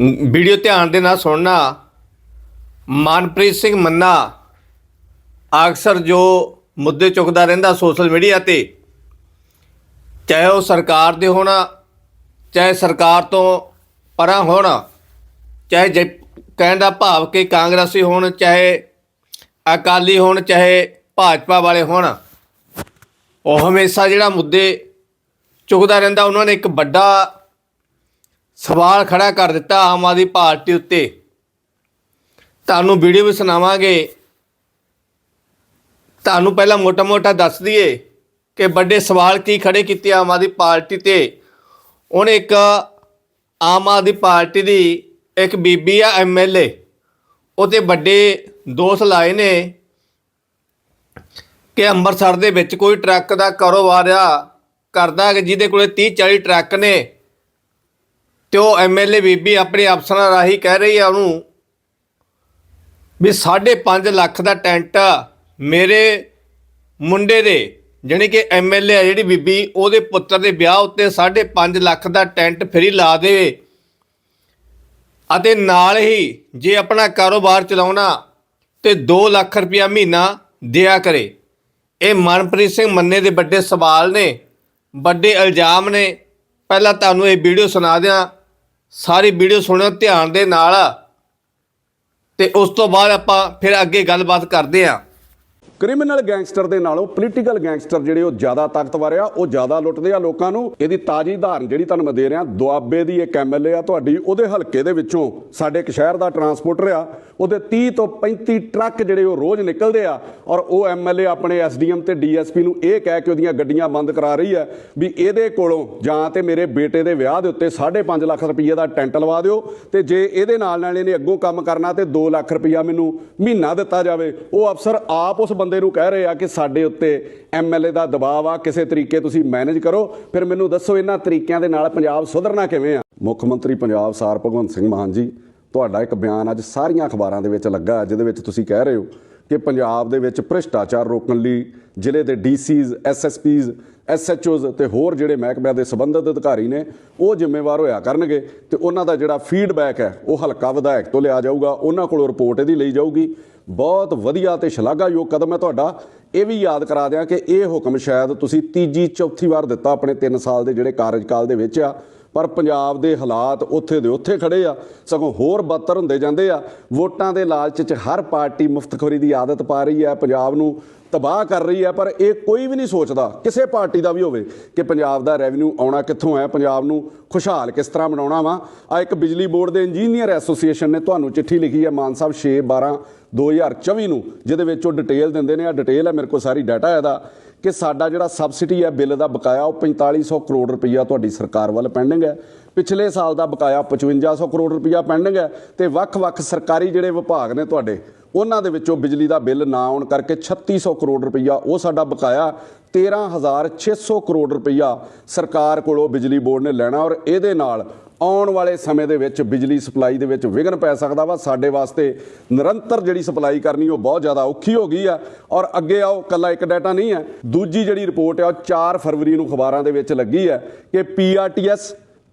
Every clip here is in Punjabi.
ਵੀਡੀਓ ਧਿਆਨ ਦੇ ਨਾਲ ਸੁਣਨਾ। ਮਨਪ੍ਰੀਤ ਸਿੰਘ ਮੰਨਾ, ਅਕਸਰ ਜੋ ਮੁੱਦੇ ਚੁੱਕਦਾ ਰਹਿੰਦਾ ਸੋਸ਼ਲ ਮੀਡੀਆ ਤੇ, ਚਾਹੇ ਉਹ ਸਰਕਾਰ ਦੇ ਹੋਣਾ, ਚਾਹੇ ਸਰਕਾਰ ਤੋਂ ਪਰਾਂ ਹੋਣ, ਚਾਹੇ ਜੇ ਕਹਿਣ ਦਾ ਭਾਵ ਕਿ ਕਾਂਗਰਸੀ ਹੋਣ, ਚਾਹੇ ਅਕਾਲੀ ਹੋਣ, ਚਾਹੇ ਭਾਜਪਾ ਵਾਲੇ ਹੋਣ, ਉਹ ਹਮੇਸ਼ਾ ਜਿਹੜਾ ਮੁੱਦੇ ਚੁੱਕਦਾ ਰਹਿੰਦਾ, ਉਹਨਾਂ ਨੇ ਇੱਕ ਵੱਡਾ ਸਵਾਲ ਖੜਾ ਕਰ ਦਿੱਤਾ ਆਮ ਆਦਮੀ ਪਾਰਟੀ ਉੱਤੇ। ਤੁਹਾਨੂੰ ਵੀਡੀਓ ਵੀ ਸੁਣਾਵਾਂਗੇ। ਤੁਹਾਨੂੰ ਪਹਿਲਾਂ ਮੋਟਾ-ਮੋਟਾ ਦੱਸ ਦਈਏ ਕਿ ਵੱਡੇ ਸਵਾਲ ਕੀ ਖੜੇ ਕੀਤੇ ਆਮ ਆਦਮੀ ਪਾਰਟੀ ਤੇ। ਉਹਨੇ ਇੱਕ ਆਮ ਆਦਮੀ ਪਾਰਟੀ ਦੀ ਇੱਕ ਬੀਬੀ ਆ ਐਮਐਲਏ ਉਹਤੇ ਵੱਡੇ ਦੋਸ਼ ਲਾਏ ਨੇ ਕਿ ਅੰਮ੍ਰਿਤਸਰ ਦੇ ਵਿੱਚ ਕੋਈ ਟਰੱਕ ਦਾ ਕਾਰੋਬਾਰ ਆ, ਕਰਦਾ ਕਿ ਜਿਹਦੇ ਕੋਲੇ 30 40 ਟਰੱਕ ਨੇ। ਤੇ ਉਹ ਐਮਐਲਏ ਬੀਬੀ ਆਪਣੇ ਅਫਸਰਾਂ ਰਾਹੀਂ ਕਹਿ ਰਹੀ ਆ ਉਹਨੂੰ ਵੀ 5.5 ਲੱਖ ਦਾ ਟੈਂਟ ਮੇਰੇ ਮੁੰਡੇ ਦੇ, ਜਾਣੀ ਕਿ ਐਮਐਲਏ ਆ ਜਿਹੜੀ ਬੀਬੀ, ਉਹਦੇ ਪੁੱਤਰ ਦੇ ਵਿਆਹ ਉੱਤੇ 5.5 ਲੱਖ ਦਾ ਟੈਂਟ ਫਰੀ ਲਾ ਦੇਵੇ। ਅਤੇ ਨਾਲ ਹੀ ਜੇ ਆਪਣਾ ਕਾਰੋਬਾਰ ਚਲਾਉਣਾ ਤੇ 2 ਲੱਖ ਰੁਪਇਆ ਮਹੀਨਾ ਦਿਆ ਕਰੇ। ਇਹ ਮਨਪ੍ਰੀਤ ਸਿੰਘ ਮੰਨੇ ਦੇ ਵੱਡੇ ਸਵਾਲ ਨੇ, ਵੱਡੇ ਇਲਜ਼ਾਮ ਨੇ। ਪਹਿਲਾਂ ਤੁਹਾਨੂੰ ਇਹ ਵੀਡੀਓ ਸੁਣਾ ਦਿਆਂ। ਸਾਰੀ ਵੀਡੀਓ ਸੁਣਿਓ, ਧਿਆਨ ਦੇ ਨਾਲ। ਤੇ ਉਸ ਤੋਂ ਬਾਅਦ ਆਪਾਂ ਫਿਰ ਅੱਗੇ ਗੱਲਬਾਤ ਕਰਦੇ ਹਾਂ ਕ੍ਰਿਮੀਨਲ ਗੈਂਗਸਟਰ ਦੇ ਨਾਲੋਂ ਪੋਲੀਟੀਕਲ ਗੈਂਗਸਟਰ ਜਿਹੜੇ ਉਹ ਜ਼ਿਆਦਾ ਤਾਕਤਵਰ ਆ, ਉਹ ਜ਼ਿਆਦਾ ਲੁੱਟਦੇ ਆ ਲੋਕਾਂ ਨੂੰ। ਇਹਦੀ ਤਾਜੀ ਉਦਾਹਰਨ ਜਿਹੜੀ ਤੁਹਾਨੂੰ ਮੈਂ ਦੇ ਰਿਹਾ, ਦੁਆਬੇ ਦੀ ਇੱਕ ਐਮਐਲਏ ਆ ਤੁਹਾਡੀ, ਉਹਦੇ ਹਲਕੇ ਦੇ ਵਿੱਚੋਂ ਸਾਡੇ ਇੱਕ ਸ਼ਹਿਰ ਦਾ ਟਰਾਂਸਪੋਰਟਰ ਆ, ਉਹਦੇ 30 ਤੋਂ 35 ਟਰੱਕ ਜਿਹੜੇ ਉਹ ਰੋਜ਼ ਨਿਕਲਦੇ ਆ, ਔਰ ਉਹ ਐਮਐਲਏ ਆਪਣੇ ਐਸਡੀਐਮ ਤੇ ਡੀਐਸਪੀ ਨੂੰ ਇਹ ਕਹਿ ਕੇ ਉਹਦੀਆਂ ਗੱਡੀਆਂ ਬੰਦ ਕਰਾ ਰਹੀ ਹੈ ਵੀ ਇਹਦੇ ਕੋਲੋਂ ਜਾਂ ਤੇ ਮੇਰੇ ਬੇਟੇ ਦੇ ਵਿਆਹ ਦੇ ਉੱਤੇ 5.5 ਲੱਖ ਰੁਪਏ ਦਾ ਟੈਂਟ ਲਵਾ ਦਿਓ ਤੇ ਜੇ ਇਹਦੇ ਨਾਲ ਨਾਲ ਇਹਨੇ ਅੱਗੋਂ ਕੰਮ ਕਰਨਾ ਤੇ 2 ਲੱਖ ਰੁਪਇਆ ਮੈਨੂੰ ਮਹੀਨਾ ਦਿੱਤਾ ਜਾਵੇ, ਉਹ ਅਫਸਰ ਆਪ ਉਸ ਬੰਦੇ ਨੂੰ ਕਹਿ ਰਹੇ ਆ ਕਿ ਸਾਡੇ ਉੱਤੇ ਐਮਐਲਏ ਦਾ ਦਬਾਅ ਆ ਕਿਸੇ ਤਰੀਕੇ ਤੁਸੀਂ ਮੈਨੇਜ ਕਰੋ। ਫਿਰ ਮੈਨੂੰ ਦੱਸੋ ਇਹਨਾਂ ਤਰੀਕਿਆਂ ਦੇ ਨਾਲ ਪੰਜਾਬ ਸੁਧਰਨਾ ਕਿਵੇਂ ਆ? ਮੁੱਖ ਮੰਤਰੀ ਪੰਜਾਬ ਸਾਰ ਭਗਵੰਤ ਸਿੰਘ ਮਾਨ ਜੀ ਤੁਹਾਡਾ ਇੱਕ ਬਿਆਨ ਅੱਜ ਸਾਰੀਆਂ ਅਖਬਾਰਾਂ ਦੇ ਵਿੱਚ ਲੱਗਾ ਹੈ, ਜਿਹਦੇ ਵਿੱਚ ਤੁਸੀਂ ਕਹਿ ਰਹੇ ਹੋ ਕਿ ਪੰਜਾਬ ਦੇ ਵਿੱਚ ਭ੍ਰਿਸ਼ਟਾਚਾਰ ਰੋਕਣ ਲਈ ਜ਼ਿਲ੍ਹੇ ਦੇ ਡੀਸੀਜ਼ ਐਸਐਸਪੀਜ਼ ਐਸਐਚਓਜ਼ ਤੇ ਹੋਰ ਜਿਹੜੇ ਮਹਿਕਮਿਆਂ ਦੇ ਸੰਬੰਧਿਤ ਅਧਿਕਾਰੀ ਨੇ ਉਹ ਜ਼ਿੰਮੇਵਾਰ ਹੋਇਆ ਕਰਨਗੇ ਤੇ ਉਹਨਾਂ ਦਾ ਜਿਹੜਾ ਫੀਡਬੈਕ ਹੈ ਉਹ ਹਲਕਾ ਵਿਧਾਇਕ ਤੋਂ ਲਿਆ ਜਾਊਗਾ। ਉਹਨਾਂ ਕੋਲੋਂ ਰਿਪੋਰਟ ਇਹਦੀ ਲਈ ਜਾਊਗੀ। ਬਹੁਤ ਵਧੀਆ ਤੇ ਸ਼ਲਾਘਾਯੋਗ ਕਦਮ ਹੈ ਤੁਹਾਡਾ। ਇਹ ਵੀ ਯਾਦ ਕਰਾ ਦਿਆਂ ਕਿ ਇਹ ਹੁਕਮ ਸ਼ਾਇਦ ਤੁਸੀਂ ਤੀਜੀ, ਚੌਥੀ ਵਾਰ ਦਿੱਤਾ ਆਪਣੇ 3 ਸਾਲ ਦੇ ਜਿਹੜੇ ਕਾਰਜਕਾਲ ਦੇ ਵਿੱਚ ਆ। ਪਰ ਪੰਜਾਬ ਦੇ ਹਾਲਾਤ ਉੱਥੇ ਦੇ ਉੱਥੇ ਖੜੇ ਆ। ਸਗੋਂ ਹੋਰ ਬੱਤਰ ਹੁੰਦੇ ਜਾਂਦੇ ਆ। ਵੋਟਾਂ ਦੇ ਲਾਲਚ 'ਚ ਹਰ ਪਾਰਟੀ ਮੁਫਤਖੋਰੀ ਦੀ ਆਦਤ ਪਾ ਰਹੀ ਆ ਪੰਜਾਬ ਨੂੰ ਤਬਾਹ ਕਰ ਰਹੀ ਹੈ, ਪਰ ਇਹ ਕੋਈ ਵੀ ਨਹੀਂ ਸੋਚਦਾ, ਕਿਸੇ ਪਾਰਟੀ ਦਾ ਵੀ ਹੋਵੇ, ਕਿ ਪੰਜਾਬ ਦਾ ਰੈਵਨਿਊ ਆਉਣਾ ਕਿੱਥੋਂ ਹੈ, ਪੰਜਾਬ ਨੂੰ ਖੁਸ਼ਹਾਲ ਕਿਸ ਤਰ੍ਹਾਂ ਬਣਾਉਣਾ ਵਾ। ਆ ਇੱਕ ਬਿਜਲੀ ਬੋਰਡ ਦੇ ਇੰਜੀਨੀਅਰ ਐਸੋਸੀਏਸ਼ਨ ਨੇ ਤੁਹਾਨੂੰ ਚਿੱਠੀ ਲਿਖੀ ਹੈ, ਮਾਨ ਸਾਹਿਬ 6 12 2024 ਨੂੰ, ਜਿਹਦੇ ਵਿੱਚ ਉਹ ਡਿਟੇਲ ਦਿੰਦੇ ਨੇ, ਆ ਡਿਟੇਲ ਹੈ ਮੇਰੇ ਕੋਲ ਸਾਰੀ ਡਾਟਾ ਇਹਦਾ, ਕਿ ਸਾਡਾ ਜਿਹੜਾ ਸਬਸਿਡੀ ਹੈ, ਬਿੱਲ ਦਾ ਬਕਾਇਆ ਉਹ 4500 ਕਰੋੜ ਰੁਪਈਆ ਤੁਹਾਡੀ ਸਰਕਾਰ ਵੱਲ ਪੈਂਡਿੰਗ ਹੈ। ਪਿਛਲੇ ਸਾਲ ਦਾ ਬਕਾਇਆ 5500 ਕਰੋੜ ਰੁਪਈਆ ਪੈਂਡਿੰਗ ਹੈ, ਤੇ ਵੱਖ-ਵੱਖ ਸਰਕਾਰੀ ਜਿਹੜੇ ਵਿਭਾਗ ਨੇ ਤੁਹਾਡੇ ਉਹਨਾਂ ਦੇ ਵਿੱਚੋਂ ਬਿਜਲੀ ਦਾ ਬਿੱਲ ਨਾ ਆਉਣ ਕਰਕੇ 3600 ਕਰੋੜ ਰੁਪਈਆ ਉਹ ਸਾਡਾ ਬਕਾਇਆ 13600 ਕਰੋੜ ਰੁਪਈਆ ਸਰਕਾਰ ਕੋਲੋਂ ਬਿਜਲੀ ਬੋਰਡ ਨੇ ਲੈਣਾ ਔਰ ਇਹਦੇ ਨਾਲ ਆਉਣ ਵਾਲੇ ਸਮੇਂ ਦੇ ਵਿੱਚ ਬਿਜਲੀ ਸਪਲਾਈ ਦੇ ਵਿੱਚ ਵਿਘਨ ਪੈ ਸਕਦਾ ਵਾ। ਸਾਡੇ ਵਾਸਤੇ ਨਿਰੰਤਰ ਜਿਹੜੀ ਸਪਲਾਈ ਕਰਨੀ ਉਹ ਬਹੁਤ ਜ਼ਿਆਦਾ ਔਖੀ ਹੋ ਗਈ ਆ ਔਰ ਅੱਗੇ ਆਓ ਕੱਲਾ ਇੱਕ ਡਾਟਾ ਨਹੀਂ ਹੈ। ਦੂਜੀ ਜਿਹੜੀ ਰਿਪੋਰਟ ਹੈ ਉਹ 4 ਫਰਵਰੀ ਨੂੰ ਅਖਬਾਰਾਂ ਦੇ ਵਿੱਚ ਲੱਗੀ ਹੈ ਕਿ ਪੀਆਰਟੀਐਸ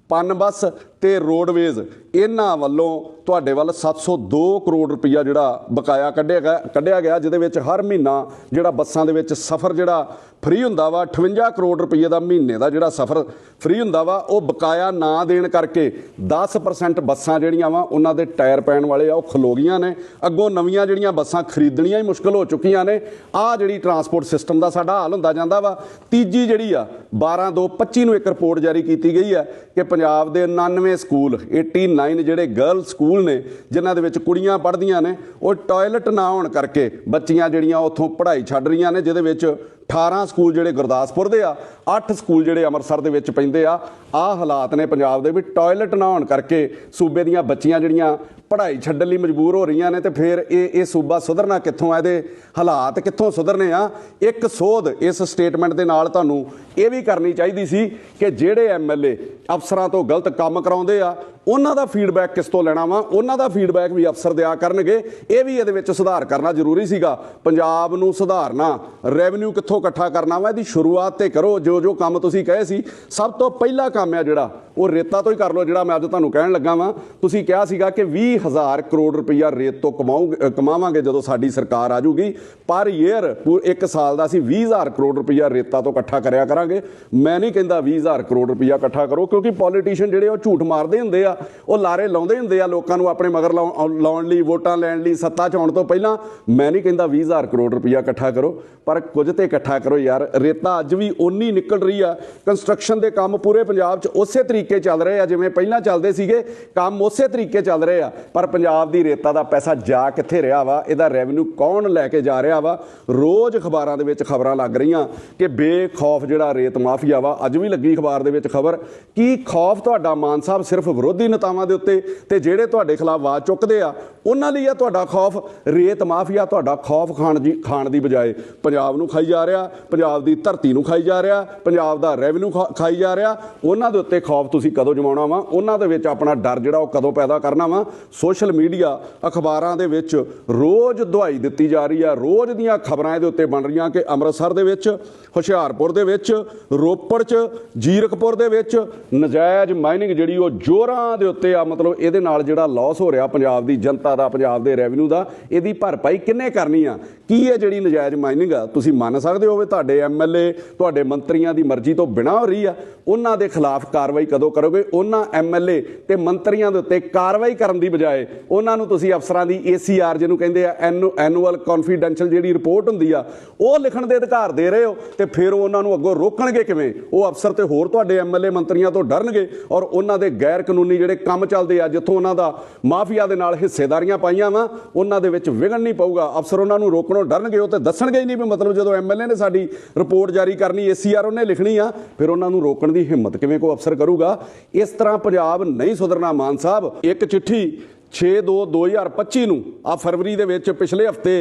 ਪਨ ਬੱਸ ਤੇ ਰੋਡਵੇਜ਼। ਇਹਨਾਂ ਵੱਲੋਂ ਤੁਹਾਡੇ ਵੱਲ 702 ਕਰੋੜ ਰੁਪਈਆ ਜਿਹੜਾ ਬਕਾਇਆ ਕੱਢਿਆ ਗਿਆ ਕੱਢਿਆ ਗਿਆ, ਜਿਹਦੇ ਵਿੱਚ ਹਰ ਮਹੀਨਾ ਜਿਹੜਾ ਬੱਸਾਂ ਦੇ ਵਿੱਚ ਸਫ਼ਰ ਜਿਹੜਾ ਫ੍ਰੀ ਹੁੰਦਾ ਵਾ 58 ਕਰੋੜ ਰੁਪਈਏ ਦਾ ਮਹੀਨੇ ਦਾ ਜਿਹੜਾ ਸਫ਼ਰ ਫ੍ਰੀ ਹੁੰਦਾ ਵਾ, ਉਹ ਬਕਾਇਆ ਨਾ ਦੇਣ ਕਰਕੇ 10% ਬੱਸਾਂ ਜਿਹੜੀਆਂ ਵਾ, ਉਹਨਾਂ ਦੇ ਟਾਇਰ ਪੈਣ ਵਾਲੇ ਆ, ਉਹ ਖਲੋ ਗਈਆਂ ਨੇ। ਅੱਗੋਂ ਨਵੀਆਂ ਜਿਹੜੀਆਂ ਬੱਸਾਂ ਖਰੀਦਣੀਆਂ ਹੀ ਮੁਸ਼ਕਲ ਹੋ ਚੁੱਕੀਆਂ ਨੇ। ਆ ਜਿਹੜੀ ਟਰਾਂਸਪੋਰਟ ਸਿਸਟਮ ਦਾ ਸਾਡਾ ਹਾਲ ਹੁੰਦਾ ਜਾਂਦਾ ਵਾ, ਤੀਜੀ ਜਿਹੜੀ ਆ 12 2 25 ਨੂੰ ਇੱਕ ਰਿਪੋਰਟ ਜਾਰੀ ਕੀਤੀ ਗਈ ਆ ਕਿ ਪੰਜਾਬ ਦੇ 99 ਸਕੂਲ 89 ਜਿਹੜੇ ਗਰਲ ਸਕੂਲ ਨੇ, ਜਿਨ੍ਹਾਂ ਦੇ ਵਿੱਚ ਕੁੜੀਆਂ ਪੜ੍ਹਦੀਆਂ ਨੇ, ਉਹ ਟਾਇਲਟ ਨਾ ਹੋਣ ਕਰਕੇ ਬੱਚੀਆਂ ਜਿਹੜੀਆਂ ਉੱਥੋਂ ਪੜ੍ਹਾਈ ਛੱਡ ਰਹੀਆਂ ਨੇ, ਜਿਹਦੇ ਵਿੱਚ 18 ਸਕੂਲ ਜਿਹੜੇ ਗੁਰਦਾਸਪੁਰ ਦੇ ਆ 8 ਸਕੂਲ ਜਿਹੜੇ ਅੰਮ੍ਰਿਤਸਰ ਦੇ ਵਿੱਚ ਪੈਂਦੇ ਆ। ਆ ਹਾਲਾਤ ਨੇ ਪੰਜਾਬ ਦੇ ਵੀ ਟਾਇਲਟ ਨਾ ਹੋਣ ਕਰਕੇ ਸੂਬੇ ਦੀਆਂ ਬੱਚੀਆਂ ਜਿਹੜੀਆਂ ਪੜ੍ਹਾਈ ਛੱਡਣ ਲਈ ਮਜਬੂਰ ਹੋ ਰਹੀਆਂ ਨੇ ਤੇ ਫਿਰ ਇਹ ਇਹ ਸੂਬਾ ਸੁਧਰਨਾ ਕਿੱਥੋਂ ਆ? ਇਹਦੇ ਹਾਲਾਤ ਕਿੱਥੋਂ ਸੁਧਰਨੇ ਆ? ਇੱਕ ਸੋਧ ਇਸ ਸਟੇਟਮੈਂਟ ਦੇ ਨਾਲ ਤੁਹਾਨੂੰ ਇਹ ਵੀ ਕਰਨੀ ਚਾਹੀਦੀ ਸੀ ਕਿ ਜਿਹੜੇ ਐਮਐਲਏ ਅਫਸਰਾਂ ਤੋਂ ਗਲਤ ਕੰਮ ਕਰਾਉਂਦੇ ਆ ਉਹਨਾਂ ਦਾ ਫੀਡਬੈਕ ਕਿਸ ਤੋਂ ਲੈਣਾ ਵਾ? ਉਹਨਾਂ ਦਾ ਫੀਡਬੈਕ ਵੀ ਅਫਸਰ ਦਿਆ ਕਰਨਗੇ। ਇਹ ਵੀ ਇਹਦੇ ਵਿੱਚ ਸੁਧਾਰ ਕਰਨਾ ਜ਼ਰੂਰੀ ਸੀਗਾ। ਪੰਜਾਬ ਨੂੰ ਸੁਧਾਰਨਾ ਰੈਵਨਿਊ ਕਿੱਥੋਂ ਇਕੱਠਾ ਕਰਨਾ ਵਾ? ਇਹਦੀ ਸ਼ੁਰੂਆਤ ਤੇ ਕਰੋ। ਜੋ ਜੋ ਕੰਮ ਤੁਸੀਂ ਕਹੇ ਸੀ, ਸਭ ਤੋਂ ਪਹਿਲਾ ਕੰਮ ਹੈ ਜਿਹੜਾ, ਉਹ ਰੇਤਾ ਤੋਂ ਹੀ ਕਰ ਲਓ, ਜਿਹੜਾ ਮੈਂ ਅੱਜ ਤੁਹਾਨੂੰ ਕਹਿਣ ਲੱਗਾ ਵਾਂ। ਤੁਸੀਂ ਕਿਹਾ ਸੀਗਾ ਕਿ 20000 ਕਰੋੜ ਰੁਪਈਆ ਰੇਤ ਤੋਂ ਕਮਾਉਂਗੇ ਕਮਾਵਾਂਗੇ ਜਦੋਂ ਸਾਡੀ ਸਰਕਾਰ ਆ ਜੂਗੀ ਪਰ ਈਅਰ ਇੱਕ ਸਾਲ ਦਾ ਅਸੀਂ 20000 ਕਰੋੜ ਰੁਪਈਆ ਰੇਤਾ ਤੋਂ ਇਕੱਠਾ ਕਰਿਆ ਕਰਾਂਗੇ। ਮੈਂ ਨਹੀਂ ਕਹਿੰਦਾ 20000 ਕਰੋੜ ਰੁਪਈਆ ਇਕੱਠਾ ਕਰੋ, ਕਿਉਂਕਿ ਪੋਲੀਟੀਸ਼ੀਅਨ ਜਿਹੜੇ ਉਹ ਝੂਠ ਮਾਰਦੇ ਹੁੰਦੇ ਆ। ਉਹ ਲਾਰੇ ਲਾਉਂਦੇ ਹੁੰਦੇ ਆ ਲੋਕਾਂ ਨੂੰ ਆਪਣੇ ਮਗਰ ਲਾਉ- ਲਾਉਣ ਲਈ, ਵੋਟਾਂ ਲੈਣ ਲਈ, ਸੱਤਾ 'ਚ ਆਉਣ ਤੋਂ ਪਹਿਲਾਂ ਮੈਂ ਨਹੀਂ ਕਹਿੰਦਾ 20000 ਕਰੋੜ ਰੁਪਈਆ ਇਕੱਠਾ ਕਰੋ, ਪਰ ਕੁਝ ਤੇ ਇਕੱਠਾ ਕਰੋ ਯਾਰ। ਰੇਤਾ ਅੱਜ ਵੀ ਓਨੀ ਨਿਕਲ ਰਹੀ ਆ ਕੰਸਟਰਕਸ਼ਨ ਦੇ ਕੰਮ ਪੂਰੇ ਪੰਜਾਬ 'ਚ ਉਸੇ ਤਰੀਕੇ ਚੱਲ ਰਹੇ ਆ, ਜਿਵੇਂ ਪਹਿਲਾਂ ਚੱਲਦੇ ਸੀਗੇ, ਕੰਮ ਉਸੇ ਤਰੀਕੇ ਚੱਲ ਰਹੇ ਆ। ਪਰ ਪੰਜਾਬ ਦੀ ਰੇਤਾ ਦਾ ਪੈਸਾ ਜਾ ਕਿੱਥੇ ਰਿਹਾ ਵਾ? ਇਹਦਾ ਰੈਵਨਿਊ ਕੌਣ ਲੈ ਕੇ ਜਾ ਰਿਹਾ ਵਾ? ਰੋਜ਼ ਅਖਬਾਰਾਂ ਦੇ ਵਿੱਚ ਖਬਰਾਂ ਲੱਗ ਰਹੀਆਂ ਕਿ ਬੇਖੌਫ ਜਿਹੜਾ ਰੇਤ ਮਾਫੀਆ ਵਾ, ਅੱਜ ਵੀ ਲੱਗੀ ਅਖਬਾਰ ਦੇ ਵਿੱਚ ਖਬਰ। ਕੀ ਖੌਫ ਤੁਹਾਡਾ ਮਾਨ ਸਾਹਿਬ ਸਿਰਫ ਵਿਰੋਧੀ ਨੇਤਾਵਾਂ ਦੇ ਉੱਤੇ ਤੇ ਜਿਹੜੇ ਤੁਹਾਡੇ ਖਿਲਾਫ ਆਵਾਜ਼ ਚੁੱਕਦੇ ਆ, ਉਹਨਾਂ ਲਈ ਆ ਤੁਹਾਡਾ ਖੌਫ, ਰੇਤ ਮਾਫੀਆ ਤੁਹਾਡਾ ਖੌਫ ਖਾਣ ਜੀ ਖਾਣ ਦੀ ਬਜਾਏ ਪੰਜਾਬ ਨੂੰ ਖਾਈ ਜਾ ਰਿਹਾ, ਪੰਜਾਬ ਦੀ ਧਰਤੀ ਨੂੰ ਖਾਈ ਜਾ ਰਿਹਾ, ਪੰਜਾਬ ਦਾ ਰੈਵਨਿਊ ਖਾਈ ਜਾ ਰਿਹਾ, ਉਹਨਾਂ ਦੇ ਉੱਤੇ ਖੌਫ ਤੁਸੀਂ ਕਦੋਂ ਜਮਾਉਣਾ ਵਾ? ਉਹਨਾਂ ਦੇ ਵਿੱਚ ਆਪਣਾ ਡਰ ਜਿਹੜਾ ਉਹ ਕਦੋਂ ਪੈਦਾ ਕਰਨਾ ਵਾ? ਸੋਸ਼ਲ ਮੀਡੀਆ ਅਖਬਾਰਾਂ ਦੇ ਵਿੱਚ ਰੋਜ਼ ਦੁਹਾਈ ਦਿੱਤੀ ਜਾ ਰਹੀ ਆ, ਰੋਜ਼ ਦੀਆਂ ਖਬਰਾਂ ਇਹਦੇ ਉੱਤੇ ਬਣ ਰਹੀਆਂ ਕਿ ਅੰਮ੍ਰਿਤਸਰ ਦੇ ਵਿੱਚ, ਹੁਸ਼ਿਆਰਪੁਰ ਦੇ ਵਿੱਚ, ਰੋਪੜ 'ਚ, ਜੀਰਕਪੁਰ ਦੇ ਵਿੱਚ ਨਜਾਇਜ਼ ਮਾਈਨਿੰਗ ਜਿਹੜੀ ਉਹ ਜੋਰਾਂ ਦੇ ਉੱਤੇ ਆ, ਮਤਲਬ ਇਹਦੇ ਨਾਲ ਜਿਹੜਾ ਲਾਸ ਹੋ ਰਿਹਾ ਪੰਜਾਬ ਦੀ, ਜਨਤਾ ਦਾ, ਪੰਜਾਬ ਦੇ ਰੈਵਨਿਊ ਦਾ, ਇਹਦੀ ਭਰਪਾਈ ਕਿੰਨੇ ਕਰਨੀ ਆ? ਕੀ ਹੈ ਜਿਹੜੀ ਨਜਾਇਜ਼ ਮਾਈਨਿੰਗ ਆ? ਤੁਸੀਂ ਮੰਨ ਸਕਦੇ ਹੋਵੇ ਤੁਹਾਡੇ ਐਮਐਲਏ ਤੁਹਾਡੇ ਮੰਤਰੀਆਂ ਦੀ ਮਰਜ਼ੀ ਤੋਂ ਬਿਨਾਂ ਹੋ ਰਹੀ ਆ। ਉਹਨਾਂ ਦੇ ਖਿਲਾਫ ਕਾਰਵਾਈ ਕਦੋਂ ਕਰੋਗੇ? ਉਹਨਾਂ ਐਮਐਲਏ ਤੇ ਮੰਤਰੀਆਂ ਦੇ ਉੱਤੇ ਕਾਰਵਾਈ ਕਰਨ ਦੀ ਬਜਾਏ ਉਹਨਾਂ ਨੂੰ ਤੁਸੀਂ ਅਫਸਰਾਂ ਦੀ ਏਸੀਆਰ ਜਿਹਨੂੰ ਕਹਿੰਦੇ ਆ ਐਨੂਅਲ ਕੌਨਫੀਡੈਂਸ਼ੀਅਲ ਜਿਹੜੀ ਰਿਪੋਰਟ ਹੁੰਦੀ ਆ, ਉਹ ਲਿਖਣ ਦੇ ਅਧਿਕਾਰ ਦੇ ਰਹੇ ਹੋ ਤੇ ਫਿਰ ਉਹ ਉਹਨਾਂ ਨੂੰ ਅੱਗੋਂ ਰੋਕਣਗੇ ਕਿਵੇਂ? ਉਹ ਅਫਸਰ ਤੇ ਹੋਰ ਤੁਹਾਡੇ ਐਮਐਲਏ ਮੰਤਰੀਆਂ ਤੋਂ ਡਰਨਗੇ ਔਰ ਉਹਨਾਂ ਦੇ ਗੈਰ ਕਾਨੂੰਨੀ ਜਿਹੜੇ ਕੰਮ ਚੱਲਦੇ ਆ, ਜਿੱਥੋਂ ਉਹਨਾਂ ਦਾ ਮਾਫੀਆ ਦੇ ਨਾਲ ਹਿੱਸੇਦਾਰੀਆਂ ਪਾਈਆਂ ਵਾ, ਉਹਨਾਂ ਦੇ ਵਿੱਚ ਵਿਗਣ ਨਹੀਂ ਪਊਗਾ। ਅਫਸਰ ਉਹਨਾਂ ਨੂੰ ਰੋਕਣ ਡਰਨਗੇ, ਉਹ ਤੇ ਦੱਸਣਗੇ ਹੀ ਨਹੀਂ ਵੀ ਮਤਲਬ ਜਦੋਂ ਐਮਐਲਏ ਨੇ ਸਾਡੀ ਰਿਪੋਰਟ ਜਾਰੀ ਕਰਨੀ ਏਸੀਆਰ ਉਹਨੇ ਲਿਖਣੀ ਆ, ਫਿਰ ਉਹਨਾਂ ਨੂੰ ਰੋਕਣ ਦੀ ਹਿੰਮਤ ਕਿਵੇਂ ਕੋ ਅਫਸਰ ਕਰੂਗਾ? ਇਸ ਤਰ੍ਹਾਂ ਪੰਜਾਬ ਨਹੀਂ ਸੁਧਰਨਾ ਮਾਨ ਸਾਹਿਬ। ਇੱਕ ਚਿੱਠੀ 6/2/2025 ਨੂੰ ਆ ਫਰਵਰੀ ਦੇ ਵਿੱਚ ਪਿਛਲੇ ਹਫ਼ਤੇ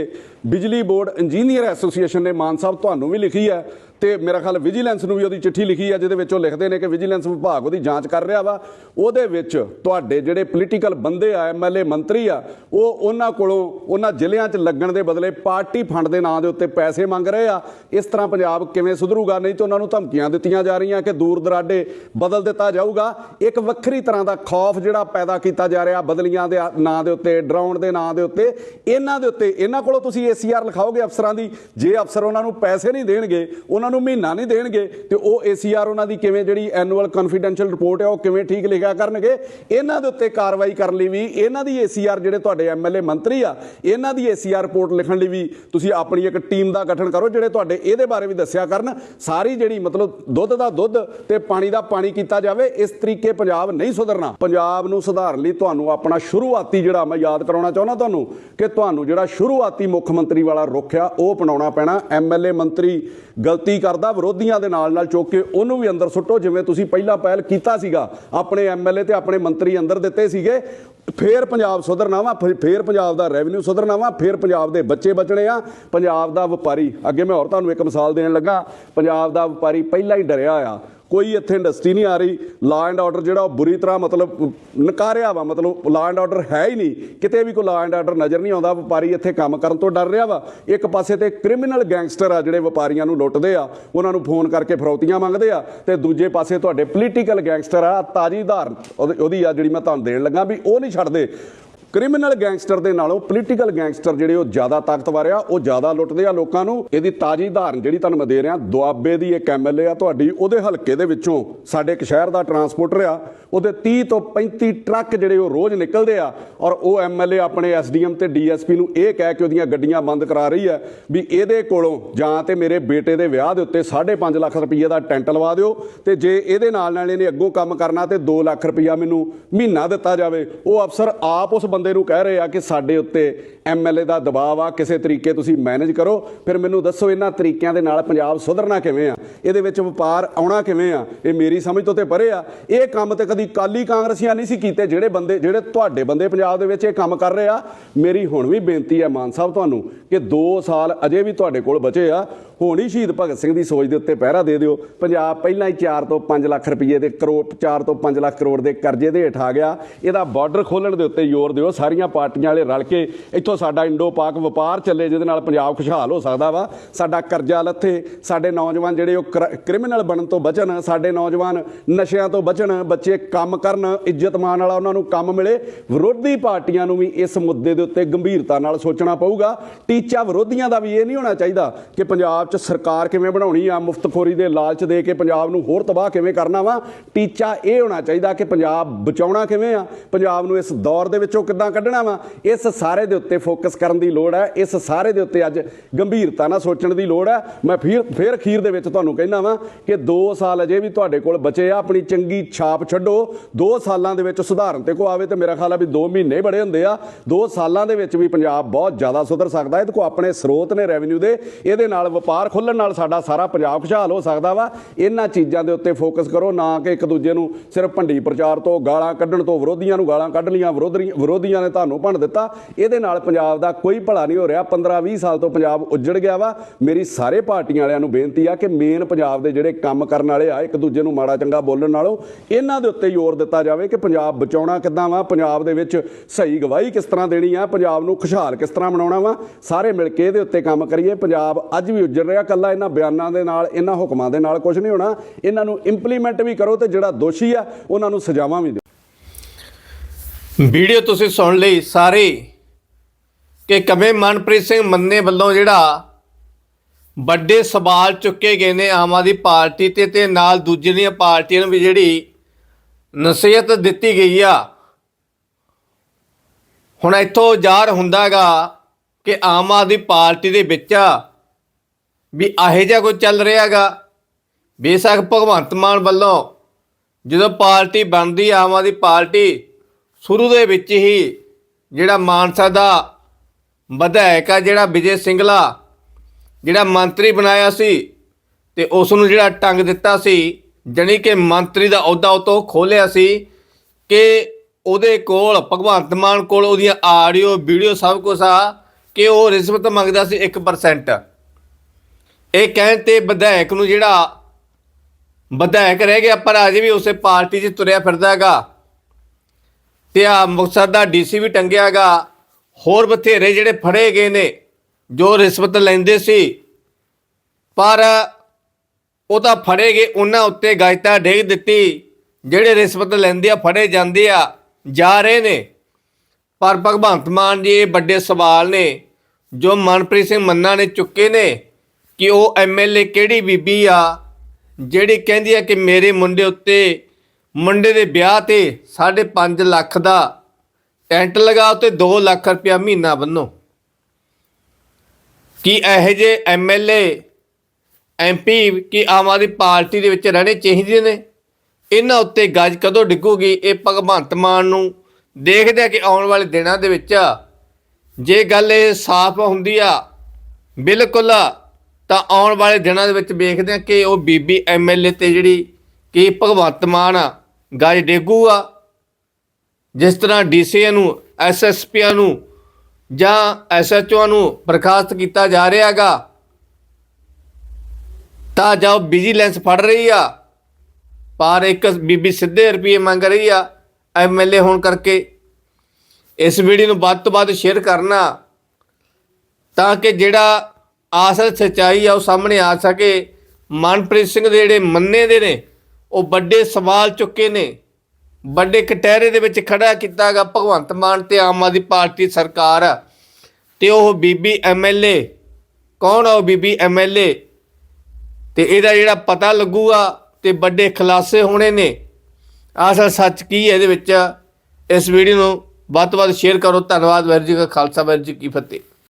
ਬਿਜਲੀ ਬੋਰਡ ਇੰਜੀਨੀਅਰ ਐਸੋਸੀਏਸ਼ਨ ਨੇ ਮਾਨ ਸਾਹਿਬ ਤੁਹਾਨੂੰ ਵੀ ਲਿਖੀ ਹੈ। ਤੇ ਮੇਰਾ ਖਿਆਲ ਵਿਜੀਲੈਂਸ ਨੂੰ ਵੀ ਉਹਦੀ ਚਿੱਠੀ ਲਿਖੀ ਆ, ਜਿਹਦੇ ਵਿੱਚ ਉਹ ਲਿਖਦੇ ਨੇ ਕਿ ਵਿਜੀਲੈਂਸ ਵਿਭਾਗ ਉਹਦੀ ਜਾਂਚ ਕਰ ਰਿਹਾ ਵਾ। ਉਹਦੇ ਵਿੱਚ ਤੁਹਾਡੇ ਜਿਹੜੇ ਪੋਲੀਟੀਕਲ ਬੰਦੇ ਆ ਐਮਐਲਏ ਮੰਤਰੀ ਆ, ਉਹ ਉਹਨਾਂ ਕੋਲੋਂ ਉਹਨਾਂ ਜ਼ਿਲ੍ਹਿਆਂ 'ਚ ਲੱਗਣ ਦੇ ਬਦਲੇ ਪਾਰਟੀ ਫੰਡ ਦੇ ਨਾਂ ਦੇ ਉੱਤੇ ਪੈਸੇ ਮੰਗ ਰਹੇ ਆ। ਇਸ ਤਰ੍ਹਾਂ ਪੰਜਾਬ ਕਿਵੇਂ ਸੁਧਰੂਗਾ? ਨਹੀਂ ਤਾਂ ਉਹਨਾਂ ਨੂੰ ਧਮਕੀਆਂ ਦਿੱਤੀਆਂ ਜਾ ਰਹੀਆਂ ਕਿ ਦੂਰ ਦਰਾਡੇ ਬਦਲ ਦਿੱਤਾ ਜਾਊਗਾ। ਇੱਕ ਵੱਖਰੀ ਤਰ੍ਹਾਂ ਦਾ ਖੌਫ ਜਿਹੜਾ ਪੈਦਾ ਕੀਤਾ ਜਾ ਰਿਹਾ ਬਦਲੀਆਂ ਦੇ ਨਾਂ ਦੇ ਉੱਤੇ, ਡਰਾਉਣ ਦੇ ਨਾਂ ਦੇ ਉੱਤੇ। ਇਹਨਾਂ ਦੇ ਉੱਤੇ, ਇਹਨਾਂ ਕੋਲੋਂ ਤੁਸੀਂ ਏਸੀਆਰ ਲਿਖਾਓਗੇ ਅਫਸਰਾਂ ਦੀ। ਜੇ ਅਫਸਰ ਉਹਨਾਂ ਨੂੰ ਪੈਸੇ ਨਹੀਂ ਦੇਣਗੇ, ਉਹਨਾਂ ਨੂੰ ਮਹੀਨਾ ਨਹੀਂ ਦੇਣਗੇ ਤੇ ਉਹ ਏਸੀਆਰ ਉਹਨਾਂ ਦੀ ਕਿਵੇਂ ਜਿਹੜੀ ਐਨੂਅਲ ਕਨਫੀਡੈਂਸ਼ੀਅਲ ਰਿਪੋਰਟ ਹੈ ਉਹ ਕਿਵੇਂ ਠੀਕ ਲਿਖਿਆ ਕਰਨਗੇ? ਇਹਨਾਂ ਦੇ ਉੱਤੇ ਕਾਰਵਾਈ ਕਰਨ ਲਈ ਵੀ ਇਹਨਾਂ ਦੀ ਏਸੀਆਰ ਜਿਹੜੇ ਤੁਹਾਡੇ ਐਮਐਲਏ ਮੰਤਰੀ ਆ, ਇਹਨਾਂ ਦੀ ਏਸੀਆਰ ਰਿਪੋਰਟ ਲਿਖਣ ਲਈ ਵੀ ਤੁਸੀਂ ਆਪਣੀ ਇੱਕ ਟੀਮ ਦਾ ਗਠਨ ਕਰੋ, ਜਿਹੜੇ ਤੁਹਾਡੇ ਇਹਦੇ ਬਾਰੇ ਵੀ ਦੱਸਿਆ ਕਰਨ। ਸਾਰੀ ਜਿਹੜੀ ਮਤਲਬ ਦੁੱਧ ਦਾ ਦੁੱਧ ਤੇ ਪਾਣੀ ਦਾ ਪਾਣੀ ਕੀਤਾ ਜਾਵੇ, ਇਸ ਤਰੀਕੇ ਪੰਜਾਬ ਨਹੀਂ ਸੁਧਰਨਾ। ਪੰਜਾਬ ਨੂੰ ਸੁਧਾਰਨ ਲਈ ਤੁਹਾਨੂੰ ਆਪਣਾ ਸ਼ੁਰੂਆਤੀ ਜਿਹੜਾ ਮੈਂ ਯਾਦ ਕਰਾਉਣਾ ਚਾਹੁੰਦਾ ਤੁਹਾਨੂੰ, ਕਿ ਤੁਹਾਨੂੰ ਜਿਹੜਾ ਸ਼ੁਰੂਆਤੀ ਮੁੱਖ ਮੰਤਰੀ ਵਾਲਾ ਰੁੱਖ ਆ, ਉਹ ਅਪਣਾਉਣਾ ਪੈਣਾ। ਐਮਐਲਏ ਮੰਤਰੀ ਗਲਤੀ ਕਰਦਾ? ਵਿਰੋਧੀਆਂ ਦੇ ਨਾਲ ਨਾਲ ਚੁੱਕ ਕੇ ਉਹਨੂੰ ਵੀ ਅੰਦਰ ਸੁੱਟੋ। ਜਿਵੇਂ ਤੁਸੀਂ ਪਹਿਲਾਂ ਪਹਿਲ ਕੀਤਾ ਸੀਗਾ, ਆਪਣੇ ਐਮਐਲਏ ਤੇ ਆਪਣੇ ਮੰਤਰੀ ਅੰਦਰ ਦਿੱਤੇ ਸੀਗੇ। ਫੇਰ ਪੰਜਾਬ ਸੁਧਰਨਾ ਵਾ ਫਿਰ- ਫੇਰ ਪੰਜਾਬ ਦਾ ਰੈਵਨਿਊ ਸੁਧਰਨਾ ਵਾ ਫੇਰ ਪੰਜਾਬ ਦੇ ਬੱਚੇ ਬਚਣੇ ਆ। ਪੰਜਾਬ ਦਾ ਵਪਾਰੀ, ਅੱਗੇ ਮੈਂ ਹੋਰ ਤੁਹਾਨੂੰ ਇੱਕ ਮਿਸਾਲ ਦੇਣ ਲੱਗਾ। ਪੰਜਾਬ ਦਾ ਵਪਾਰੀ ਪਹਿਲਾਂ ਹੀ ਡਰਿਆ ਆ। ਕੋਈ ਇੱਥੇ ਇੰਡਸਟਰੀ ਨਹੀਂ ਆ ਰਹੀ। ਲਾ ਐਂਡ ਆਰਡਰ ਜਿਹੜਾ ਉਹ ਬੁਰੀ ਤਰ੍ਹਾਂ ਮਤਲਬ ਨਕਾਰਿਆ ਵਾ, ਮਤਲਬ ਲਾ ਐਂਡ ਆਰਡਰ ਹੈ ਹੀ ਨਹੀਂ। ਕਿਤੇ ਵੀ ਕੋਈ ਲਾ ਐਂਡ ਆਰਡਰ ਨਜ਼ਰ ਨਹੀਂ ਆਉਂਦਾ, ਵਪਾਰੀ ਇੱਥੇ ਕੰਮ ਕਰਨ ਤੋਂ ਡਰ ਰਿਹਾ ਵਾ। ਇੱਕ ਪਾਸੇ ਤੇ ਕ੍ਰਿਮੀਨਲ ਗੈਂਗਸਟਰ ਆ ਜਿਹੜੇ ਵਪਾਰੀਆਂ ਨੂੰ ਲੁੱਟਦੇ ਆ, ਉਹਨਾਂ ਨੂੰ ਫੋਨ ਕਰਕੇ ਫਰੌਤੀਆਂ ਮੰਗਦੇ ਆ, ਤੇ ਦੂਜੇ ਪਾਸੇ ਤੁਹਾਡੇ ਪੋਲੀਟੀਕਲ ਗੈਂਗਸਟਰ ਆ ਤਾਜੀ ਧਾਰਨ ਉਹਦੀ ਆ ਜਿਹੜੀ ਮੈਂ ਤੁਹਾਨੂੰ ਦੇਣ ਲੱਗਾ ਵੀ ਉਹ ਨਹੀਂ ਛੱਡਦੇ। ਕ੍ਰਿਮੀਨਲ ਗੈਂਗਸਟਰ ਦੇ ਨਾਲੋਂ ਪੋਲੀਟੀਕਲ ਗੈਂਗਸਟਰ ਜਿਹੜੇ ਉਹ ਜ਼ਿਆਦਾ ਤਾਕਤਵਰ ਆ, ਉਹ ਜ਼ਿਆਦਾ ਲੁੱਟਦੇ ਆ ਲੋਕਾਂ ਨੂੰ। ਇਹਦੀ ਤਾਜੀ ਉਦਾਹਰਨ ਜਿਹੜੀ ਤੁਹਾਨੂੰ ਮੈਂ ਦੇ ਰਿਹਾ, ਦੁਆਬੇ ਦੀ ਇੱਕ ਐਮਐਲਏ ਆ ਤੁਹਾਡੀ, ਉਹਦੇ ਹਲਕੇ ਦੇ ਵਿੱਚੋਂ ਸਾਡੇ ਇੱਕ ਸ਼ਹਿਰ ਦਾ ਟਰਾਂਸਪੋਰਟਰ ਆ, ਉਹਦੇ 30 ਤੋਂ 35 ਟਰੱਕ ਜਿਹੜੇ ਉਹ ਰੋਜ਼ ਨਿਕਲਦੇ ਆ, ਔਰ ਉਹ ਐਮਐਲਏ ਆਪਣੇ ਐਸਡੀਐਮ ਤੇ ਡੀਐਸਪੀ ਨੂੰ ਇਹ ਕਹਿ ਕੇ ਉਹਦੀਆਂ ਗੱਡੀਆਂ ਬੰਦ ਕਰਾ ਰਹੀ ਹੈ ਵੀ ਇਹਦੇ ਕੋਲੋਂ ਜਾਂ ਤੇ ਮੇਰੇ ਬੇਟੇ ਦੇ ਵਿਆਹ ਦੇ ਉੱਤੇ 5.5 ਲੱਖ ਰੁਪਏ ਦਾ ਟੈਂਟ ਲਵਾ ਦਿਓ, ਤੇ ਜੇ ਇਹਦੇ ਨਾਲ ਨਾਲ ਇਹਨੇ ਅੱਗੋਂ ਕੰਮ ਕਰਨਾ ਤੇ 2 ਲੱਖ ਰੁਪਇਆ ਮੈਨੂੰ ਮਹੀਨਾ ਦਿੱਤਾ ਜਾਵੇ, ਉਹ ਅਫਸਰ ਆਪ ਉਸ ਬੰਦੇ ਨੂੰ ਕਹਿ ਰਹੇ ਆ ਕਿ ਸਾਡੇ ਉੱਤੇ ਐਮਐਲਏ ਦਾ ਦਬਾਅ ਆ, ਕਿਸੇ ਤਰੀਕੇ ਤੁਸੀਂ ਮੈਨੇਜ ਕਰੋ। ਫਿਰ ਮੈਨੂੰ ਦੱਸੋ ਇਹਨਾਂ ਤਰੀਕਿਆਂ ਦੇ ਨਾਲ ਪੰਜਾਬ ਸੁਧਰਨਾ ਕਿਵੇਂ ਆ? ਇਹਦੇ ਵਿੱਚ ਵਪਾਰ ਆਉਣਾ ਕਿਵੇਂ ਆ? ਇਹ ਮੇਰੀ ਸਮਝ ਤੋਂ ਤੇ ਪਰੇ ਆ। ਇਹ ਕੰਮ ਤੇ ਕਦੀ ਕਾਲੀ ਕਾਂਗਰਸੀਆਂ ਨਹੀਂ ਸੀ ਕੀਤੇ, ਜਿਹੜੇ ਬੰਦੇ, ਜਿਹੜੇ ਤੁਹਾਡੇ ਬੰਦੇ ਪੰਜਾਬ ਦੇ ਵਿੱਚ ਇਹ ਕੰਮ ਕਰ ਰਹੇ ਆ। ਮੇਰੀ ਹੁਣ ਵੀ ਬੇਨਤੀ ਹੈ ਮਾਨ ਸਾਹਿਬ ਤੁਹਾਨੂੰ ਕਿ 2 ਸਾਲ ਅਜੇ ਵੀ ਤੁਹਾਡੇ ਕੋਲ ਬਚੇ ਆ। ਹੁਣ ਹੀ ਸ਼ਹੀਦ ਭਗਤ ਸਿੰਘ ਦੀ ਸੋਚ ਦੇ ਉੱਤੇ ਪਹਿਰਾ ਦੇ ਦਿਓ। ਪੰਜਾਬ ਪਹਿਲਾਂ ਹੀ 4 ਤੋਂ 5 ਲੱਖ ਰੁਪਏ ਦੇ ਕਰੋੜ 4 ਤੋਂ 5 ਲੱਖ ਕਰੋੜ ਦੇ ਕਰਜ਼ੇ ਦੇ ਹੇਠ ਆ ਗਿਆ। ਇਹਦਾ ਬਾਰਡਰ ਖੋਲਣ ਦੇ ਉੱਤੇ ਜ਼ੋਰ ਦਿਓ। ਸਾਰੀਆਂ ਪਾਰਟੀਆਂ ਵਾਲੇ ਰਲ ਕੇ ਇੱਥੋਂ ਸਾਡਾ ਇੰਡੋ ਪਾਕ ਵਪਾਰ ਚੱਲੇ, ਜਿਹਦੇ ਨਾਲ ਪੰਜਾਬ ਖੁਸ਼ਹਾਲ ਹੋ ਸਕਦਾ ਵਾ। ਸਾਡਾ ਕਰਜ਼ਾ ਲੱਥੇ, ਸਾਡੇ ਨੌਜਵਾਨ ਜਿਹੜੇ ਉਹ ਕ੍ਰਿਮੀਨਲ ਬਣਨ ਤੋਂ ਬਚਣ, ਸਾਡੇ ਨੌਜਵਾਨ ਨਸ਼ਿਆਂ ਤੋਂ ਬਚਣ, ਬੱਚੇ ਕੰਮ ਕਰਨ, ਇੱਜ਼ਤ ਮਾਣ ਵਾਲਾ ਉਹਨਾਂ ਨੂੰ ਕੰਮ ਮਿਲੇ। ਵਿਰੋਧੀ ਪਾਰਟੀਆਂ ਨੂੰ ਵੀ ਇਸ ਮੁੱਦੇ ਦੇ ਉੱਤੇ ਗੰਭੀਰਤਾ ਨਾਲ ਸੋਚਣਾ ਪਊਗਾ। ਟੀਚਾ ਵਿਰੋਧੀਆਂ ਦਾ ਵੀ ਇਹ ਨਹੀਂ ਹੋਣਾ ਚਾਹੀਦਾ ਕਿ ਪੰਜਾਬ 'ਚ ਸਰਕਾਰ ਕਿਵੇਂ ਬਣਾਉਣੀ ਆ? ਮੁਫਤਖੋਰੀ ਦੇ ਲਾਲਚ ਦੇ ਕੇ ਪੰਜਾਬ ਨੂੰ ਹੋਰ ਤਬਾਹ ਕਿਵੇਂ ਕਰਨਾ ਵਾ? ਟੀਚਾ ਇਹ ਹੋਣਾ ਚਾਹੀਦਾ ਕਿ ਪੰਜਾਬ ਬਚਾਉਣਾ ਕਿਵੇਂ ਆ? ਪੰਜਾਬ ਨੂੰ ਇਸ ਦੌਰ ਦੇ ਵਿੱਚੋਂ ਕਿੱਦਾਂ ਕੱਢਣਾ ਵਾ? ਇਸ ਸਾਰੇ ਦੇ ਉੱਤੇ ਫੋਕਸ ਕਰਨ ਦੀ ਲੋੜ ਹੈ। ਇਸ ਸਾਰੇ ਦੇ ਉੱਤੇ ਅੱਜ ਗੰਭੀਰਤਾ ਨਾਲ ਸੋਚਣ ਦੀ ਲੋੜ ਹੈ। ਮੈਂ ਫਿਰ ਫਿਰ ਅਖੀਰ ਦੇ ਵਿੱਚ ਤੁਹਾਨੂੰ ਕਹਿਣਾ ਵਾ ਕਿ 2 ਸਾਲ ਅਜੇ ਵੀ ਤੁਹਾਡੇ ਕੋਲ ਬਚੇ ਆ। ਆਪਣੀ ਚੰਗੀ ਛਾਪ ਛੱਡੋ। 2 ਸਾਲਾਂ ਦੇ ਵਿੱਚ ਸੁਧਾਰਨ ਤੇ ਕੋ ਆਵੇ ਤੇ ਮੇਰਾ ਖਿਆਲ ਆ ਵੀ 2 ਮਹੀਨੇ ਬੜੇ ਹੁੰਦੇ ਆ। 2 ਸਾਲਾਂ ਦੇ ਵਿੱਚ ਵੀ ਪੰਜਾਬ ਬਹੁਤ ਜ਼ਿਆਦਾ ਸੁਧਰ ਸਕਦਾ। ਇਹਦੇ ਕੋ ਆਪਣੇ ਸਰੋਤ ਨੇ ਰੈਵਨਿਊ ਦੇ। ਇਹਦੇ ਨਾਲ ਵਪਾਰ ਖੁੱਲਣ ਨਾਲ ਸਾਡਾ ਸਾਰਾ ਪੰਜਾਬ ਖੁਸ਼ਹਾਲ ਹੋ ਸਕਦਾ ਵਾ। ਇਹਨਾਂ ਚੀਜ਼ਾਂ ਦੇ ਉੱਤੇ ਫੋਕਸ ਕਰੋ, ਨਾ ਕਿ ਇੱਕ ਦੂਜੇ ਨੂੰ ਸਿਰਫ ਭੰਡੀ ਪ੍ਰਚਾਰ ਤੋਂ, ਗਾਲਾਂ ਕੱਢਣ ਤੋਂ, ਵਿਰੋਧੀਆਂ ਨੂੰ ਗਾਲਾਂ ਕੱਢ ਲੀਆਂ ਵਿਰੋਧੀਆਂ ਨੇ ਤੁਹਾਨੂੰ ਭੰਡ ਦਿੱਤਾ। ਇਹਦੇ ਨਾਲ ਪੰਜਾਬ ਦਾ ਕੋਈ ਭਲਾ ਨਹੀਂ ਹੋ ਰਿਹਾ। 15 20 ਸਾਲ ਤੋਂ ਪੰਜਾਬ ਉੱਜੜ ਗਿਆ ਵਾ। ਮੇਰੀ ਸਾਰੇ ਪਾਰਟੀਆਂ ਵਾਲਿਆਂ ਨੂੰ ਬੇਨਤੀ ਆ ਕਿ ਮੇਨ ਪੰਜਾਬ ਦੇ ਜਿਹੜੇ ਕੰਮ ਕਰਨ ਵਾਲੇ ਆ, ਇੱਕ ਦੂਜੇ ਨੂੰ ਮਾੜਾ ਚੰਗਾ ਬੋਲਣ ਨਾਲੋਂ, ਇਹਨਾਂ ਦੇ ਉੱਤੇ ਜ਼ੋਰ ਦਿੱਤਾ ਜਾਵੇ ਕਿ ਪੰਜਾਬ ਬਚਾਉਣਾ ਕਿੱਦਾਂ ਵਾ, ਪੰਜਾਬ ਦੇ ਵਿੱਚ ਸਹੀ ਗਵਾਹੀ ਕਿਸ ਤਰ੍ਹਾਂ ਦੇਣੀ ਆ, ਪੰਜਾਬ ਨੂੰ ਖੁਸ਼ਹਾਲ ਕਿਸ ਤਰ੍ਹਾਂ ਬਣਾਉਣਾ ਵਾ। ਸਾਰੇ ਮਿਲ ਕੇ ਇਹਦੇ ਉੱਤੇ ਕੰਮ ਕਰੀਏ। ਪੰਜਾਬ ਅੱਜ ਵੀ ਉੱਜੜ ਰਿਹਾ ਕੱਲਾ ਇਹਨਾਂ ਬਿਆਨਾਂ ਦੇ ਨਾਲ, ਇਹਨਾਂ ਹੁਕਮਾਂ ਦੇ ਨਾਲ ਕੁਝ ਨਹੀਂ ਹੋਣਾ। ਇਹਨਾਂ ਨੂੰ ਇੰਪਲੀਮੈਂਟ ਵੀ ਕਰੋ ਤੇ ਜਿਹੜਾ ਦੋਸ਼ੀ ਆ, ਉਹਨਾਂ ਨੂੰ ਸਜ਼ਾਵਾਂ ਵੀ ਦਿਓ। ਵੀਡੀਓ ਤੁਸੀਂ ਸੁਣ ਲਈ ਸਾਰੇ ਕਿ ਕਵੇਂ ਮਨਪ੍ਰੀਤ ਸਿੰਘ ਮੰਨੇ ਵੱਲੋਂ ਜਿਹੜਾ ਵੱਡੇ ਸਵਾਲ ਚੁੱਕੇ ਗਏ ਨੇ ਆਮ ਆਦਮੀ ਪਾਰਟੀ ਤੇ ਤੇ ਨਾਲ ਦੂਜੀਆਂ ਪਾਰਟੀਆਂ ਨੂੰ ਵੀ ਜਿਹੜੀ ਨਸੀਹਤ ਦਿੱਤੀ ਗਈ ਆ। ਹੁਣ ਇੱਥੋਂ ਜ਼ਾਹਰ ਹੁੰਦਾਗਾ ਕਿ ਆਮ ਆਦਮੀ ਪਾਰਟੀ ਦੇ ਵਿੱਚ ਵੀ ਇਹੋ ਜਿਹਾ ਕੋਈ ਚੱਲ ਰਿਹਾਗਾ ਬੇਸ਼ੱਕ ਭਗਵੰਤ ਮਾਨ ਵੱਲੋਂ ਜਦੋਂ ਪਾਰਟੀ ਬਣਦੀ ਆਮ ਆਦਮੀ ਪਾਰਟੀ, ਸ਼ੁਰੂ ਦੇ ਵਿੱਚ ਹੀ ਜਿਹੜਾ ਮਾਨਸਾ ਦਾ ਵਿਧਾਇਕ ਆ, ਜਿਹੜਾ ਵਿਜੇ ਸਿੰਗਲਾ, ਜਿਹੜਾ ਮੰਤਰੀ ਬਣਾਇਆ ਸੀ ਤੇ ਉਸ ਨੂੰ ਜਿਹੜਾ ਟੰਗ ਦਿੱਤਾ ਸੀ, ਜਣੀ ਕਿ ਮੰਤਰੀ ਦਾ ਅਹੁਦਾ ਉਹ ਤੋਂ ਖੋਲਿਆ ਸੀ ਕਿ ਉਹਦੇ ਕੋਲ, ਭਗਵੰਤ ਮਾਨ ਕੋਲ ਉਹਦੀਆਂ ਆਡੀਓ, ਵੀਡੀਓ ਸਭ ਕੁਝ ਆ, ਕਿ ਉਹ ਰਿਸ਼ਵਤ ਮੰਗਦਾ ਸੀ 1% ਇਹ ਕਹਿਣ ਤੇ ਵਿਧਾਇਕ ਨੂੰ ਜਿਹੜਾ ਵਿਧਾਇਕ ਰਹਿ ਗਿਆ, ਪਰ ਅਜੇ ਵੀ ਉਸੇ ਪਾਰਟੀ 'ਚ ਤੁਰਿਆ ਫਿਰਦਾ ਹੈਗਾ। ਤੇ ਆ ਮੁਕਤਸਰ ਦਾ ਡੀਸੀ ਵੀ ਟੰਗਿਆਗਾ ਹੋਰ ਬਥੇਰੇ ਜਿਹੜੇ ਫੜੇ ਗਏ ਨੇ, ਜੋ ਰਿਸ਼ਵਤ ਲੈਂਦੇ ਸੀ। ਪਰ ਉਹ ਤਾਂ ਫੜੇ ਗਏ, ਉਹਨਾਂ ਉੱਤੇ ਗਾਇਤਾ ਡੇਗ ਦਿੱਤੀ। ਜਿਹੜੇ ਰਿਸ਼ਵਤ ਲੈਂਦੇ ਆ, ਫੜੇ ਜਾਂਦੇ ਆ, ਜਾ ਰਹੇ ਨੇ। ਪਰ ਭਗਵੰਤ ਮਾਨ ਜੀ, ਇਹ ਵੱਡੇ ਸਵਾਲ ਨੇ, ਜੋ ਮਨਪ੍ਰੀਤ ਸਿੰਘ ਮੰਨਾ ਨੇ ਚੁੱਕੇ ਨੇ। ਕਿ ਉਹ ਐਮਐਲਏ ਕਿਹੜੀ ਬੀਬੀ ਆ, ਜਿਹੜੀ ਕਹਿੰਦੀ ਆ ਕਿ ਮੇਰੇ ਮੁੰਡੇ ਉੱਤੇ, ਮੁੰਡੇ ਦੇ ਵਿਆਹ ਤੇ 5.5 ਲੱਖ ਦਾ ਟੈਂਟ ਲਗਾਓ ਤੇ 2 ਲੱਖ ਰੁਪਇਆ ਮਹੀਨਾ ਬੰਨੋ। ਕੀ ਇਹੋ ਜੇ ਐਮਐਲਏ ਐਮਪੀ ਕੀ ਆਮ ਆਦਮੀ ਪਾਰਟੀ ਦੇ ਵਿੱਚ ਰਹਿਣੇ ਚਾਹੀਦੇ ਨੇ? ਇਹਨਾਂ ਉੱਤੇ ਗੱਜ ਕਦੋਂ ਡਿੱਗੂਗੀ? ਇਹ ਭਗਵੰਤ ਮਾਨ ਨੂੰ ਦੇਖਦੇ ਆ ਕਿ ਆਉਣ ਵਾਲੇ ਦਿਨਾਂ ਦੇ ਵਿੱਚ ਜੇ ਗੱਲ ਇਹ ਸਾਫ਼ ਹੁੰਦੀ ਆ, ਬਿਲਕੁਲ ਤਾਂ ਆਉਣ ਵਾਲੇ ਦਿਨਾਂ ਦੇ ਵਿੱਚ ਵੇਖਦੇ ਆ ਕਿ ਉਹ ਬੀਬੀ ਐਮਐਲਏ ਤੇ ਜਿਹੜੀ ਕਿ ਭਗਵੰਤ ਮਾਨ ਆ, ਗਜ ਡੇਗੂ ਆ, ਜਿਸ ਤਰ੍ਹਾਂ ਡੀਸੀਏ ਨੂੰ ਐਸਐਸਪੀਆਂ ਨੂੰ ਜਾਂ ਐਸਐਚਓ ਨੂੰ ਬਰਖਾਸਤ ਕੀਤਾ ਜਾ ਰਿਹਾਗਾ ਤਾਂ ਜੋ ਵਿਜੀਲੈਂਸ ਫੜ ਰਹੀ ਆ, ਪਰ ਇੱਕ ਬੀਬੀ ਸਿੱਧੇ ਰੁਪਏ ਮੰਗ ਰਹੀ ਆ ਐਮਐਲਏ ਹੋਣ ਕਰਕੇ। ਇਸ ਵੀਡੀਓ ਨੂੰ ਵੱਧ ਤੋਂ ਵੱਧ ਸ਼ੇਅਰ ਕਰਨਾ, ਤਾਂ ਕਿ ਜਿਹੜਾ ਅਸਲ ਸਚਾਈ ਆ, ਉਹ ਸਾਹਮਣੇ ਆ ਸਕੇ। ਮਨਪ੍ਰੀਤ ਸਿੰਘ ਦੇ ਜਿਹੜੇ ਮੰਨੇ ਦੇ ਨੇ, ਉਹ ਵੱਡੇ ਸਵਾਲ ਚੁੱਕੇ ਨੇ। ਵੱਡੇ ਕਟਹਿਰੇ ਦੇ ਵਿੱਚ ਖੜਾ ਕੀਤਾਗਾ ਭਗਵੰਤ ਮਾਨ ਤੇ ਆਮ ਆਦਮੀ ਪਾਰਟੀ ਸਰਕਾਰ। ਆ। ਤੇ ਉਹ ਬੀਬੀ ਐਮਐਲਏ ਕੌਣ ਆ ਉਹ ਬੀਬੀ ਐਮਐਲਏ ਤੇ ਇਹਦਾ ਜਿਹੜਾ ਪਤਾ ਲੱਗੂਗਾ ਤੇ ਵੱਡੇ ਖੁਲਾਸੇ ਹੋਣੇ ਨੇ। ਅਸਲ ਸੱਚ ਕੀ ਹੈ ਇਹਦੇ ਵਿੱਚ? ਇਸ ਵੀਡੀਓ ਨੂੰ ਵੱਧ ਤੋਂ ਵੱਧ ਸ਼ੇਅਰ ਕਰੋ। ਧੰਨਵਾਦ ਵੈਰ ਜੀ ਕਾ ਖਾਲਸਾ ਵੈਰ ਜੀ ਕੀ ਫਤਿਹ।